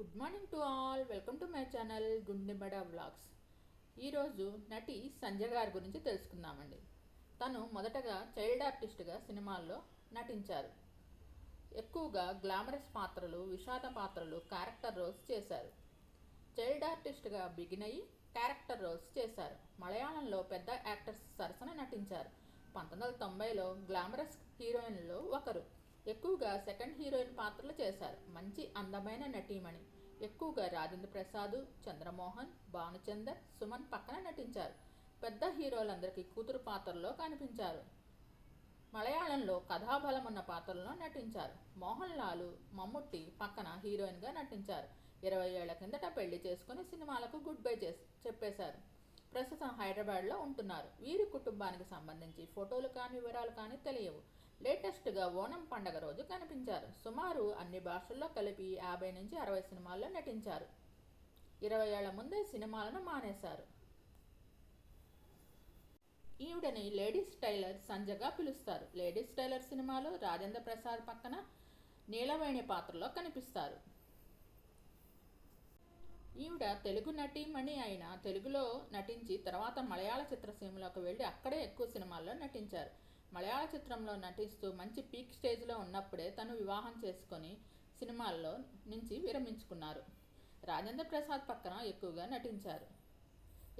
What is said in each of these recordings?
Good morning to all welcome to my channel Gundebada vlogs ఈరోజు నటి సంజయ్ గారి గురించి తెలుసుకుందామండి. తను మొదటగా చైల్డ్ ఆర్టిస్ట్గా సినిమాల్లో నటించారు. ఎక్కువగా గ్లామరస్ పాత్రలు విషాద పాత్రలు క్యారెక్టర్ రోల్స్ చేశారు. చైల్డ్ ఆర్టిస్ట్గా బిగిన్ అయ్యి క్యారెక్టర్ రోల్స్ చేశారు. మలయాళంలో పెద్ద యాక్టర్స్ సరసన నటించారు. పంతొమ్మిది వందల తొంభైలో గ్లామరస్ హీరోయిన్లో ఒకరు. ఎక్కువగా సెకండ్ హీరోయిన్ పాత్రలు చేశారు. మంచి అందమైన నటీమణి. ఎక్కువగా రాజేంద్ర ప్రసాద్ చంద్రమోహన్ భానుచందర్ సుమన్ పక్కన నటించారు. పెద్ద హీరోలందరికీ కూతురు పాత్రల్లో కనిపించారు. మలయాళంలో కథాబలం ఉన్న పాత్రల్లో నటించారు. మోహన్ లాలు మమ్ముట్టి పక్కన హీరోయిన్గా నటించారు. ఇరవై ఏళ్ళ కిందట పెళ్ళి చేసుకుని సినిమాలకు గుడ్ బై చేసి చెప్పేశారు. ప్రస్తుతం హైదరాబాద్లో ఉంటున్నారు. వీరి కుటుంబానికి సంబంధించి ఫోటోలు కానీ వివరాలు కానీ తెలియవు. లేటెస్ట్గా ఓనం పండగ రోజు కనిపించారు. సుమారు అన్ని భాషల్లో కలిపి యాభై నుంచి అరవై సినిమాల్లో నటించారు. ఇరవై ఏళ్ళ ముందే సినిమాలను మానేశారు. ఈవిడని లేడీస్ టైలర్ సంజగా పిలుస్తారు. లేడీస్ టైలర్ సినిమాలో రాజేంద్ర ప్రసాద్ పక్కన నీలవేణి పాత్రలో కనిపిస్తారు. ఈవిడ తెలుగు నటీమణి అయిన తెలుగులో నటించి తర్వాత మలయాళ చిత్రసీమలోకి వెళ్ళి అక్కడే ఎక్కువ సినిమాల్లో నటించారు. మలయాళ చిత్రంలో నటిస్తూ మంచి పీక్ స్టేజ్లో ఉన్నప్పుడే తను వివాహం చేసుకొని సినిమాల్లో నుంచి విరమించుకున్నారు. రాజేంద్ర ప్రసాద్ పక్కన ఎక్కువగా నటించారు.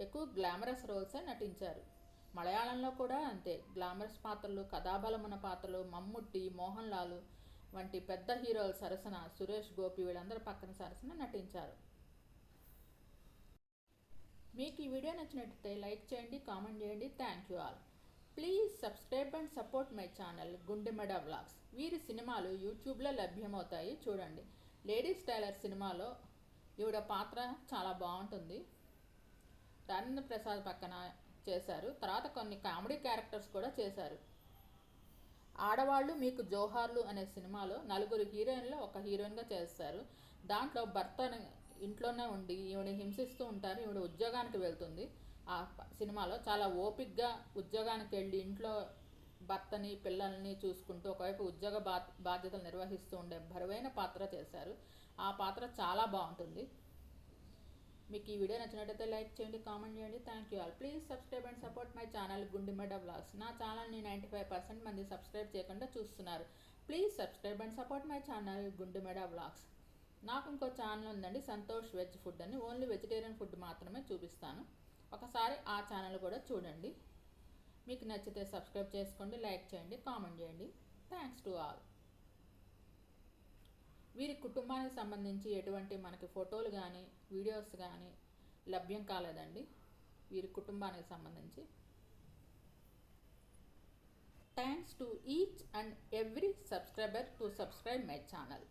ఎక్కువ గ్లామరస్ రోల్సే నటించారు. మలయాళంలో కూడా అంతే. గ్లామరస్ పాత్రలు కథాబలమున పాత్రలు మమ్ముట్టి మోహన్ లాల్ వంటి పెద్ద హీరోల సరసన సురేష్ గోపి వీళ్ళందరూ పక్కన సరసన నటించారు. మీకు ఈ వీడియో నచ్చినట్లయితే లైక్ చేయండి కామెంట్ చేయండి. Thank you all. Please subscribe and support my channel Gundemada vlogs వీరి సినిమాలు యూట్యూబ్లో లభ్యమవుతాయి చూడండి. లేడీస్ టైలర్ సినిమాలో ఈవిడ పాత్ర చాలా బాగుంటుంది. రాజేంద్ర ప్రసాద్ పక్కన చేశారు. తర్వాత కొన్ని కామెడీ క్యారెక్టర్స్ కూడా చేశారు. ఆడవాళ్ళు మీకు జోహార్లు అనే సినిమాలో నలుగురు హీరోయిన్లు ఒక హీరోయిన్గా చేస్తారు. దాంట్లో భర్త ఇంట్లోనే ఉండి ఈవిడ హింసిస్తూ ఉంటారు. ఈవిడ ఉద్యోగానికి వెళ్తుంది. ఆ సినిమాలో చాలా ఓపిక్గా ఉద్యోగానికి వెళ్ళి ఇంట్లో భర్తని పిల్లల్ని చూసుకుంటూ ఒకవైపు ఉద్యోగ బా బాధ్యతలు నిర్వహిస్తూ ఉండే బరువైన పాత్ర చేశారు. ఆ పాత్ర చాలా బాగుంటుంది. మీకు ఈ వీడియో నచ్చినట్టయితే లైక్ చేయండి కామెంట్ చేయండి. Thank you all. Please subscribe and support my channel Gundimeda blogs. నా ఛానల్ని నైంటీ ఫైవ్ పర్సెంట్ మంది సబ్స్క్రైబ్ చేయకుండా చూస్తున్నారు. Please subscribe and support my channel Gundimeda blogs. నాకు ఇంకో ఛానల్ ఉందండి సంతోష్ వెజ్ ఫుడ్ అని. ఓన్లీ వెజిటేరియన్ ఫుడ్ మాత్రమే చూపిస్తాను. ఒకసారి ఆ ఛానల్ కూడా చూడండి. మీకు నచ్చితే సబ్స్క్రైబ్ చేసుకోండి లైక్ చేయండి కామెంట్ చేయండి. థ్యాంక్స్ టు ఆల్ వీరి కుటుంబానికి సంబంధించి ఎటువంటి మనకి ఫోటోలు కానీ వీడియోస్ కానీ లభ్యం కాలేదండి. వీరి కుటుంబానికి సంబంధించి. Thanks to each and every subscriber to subscribe my channel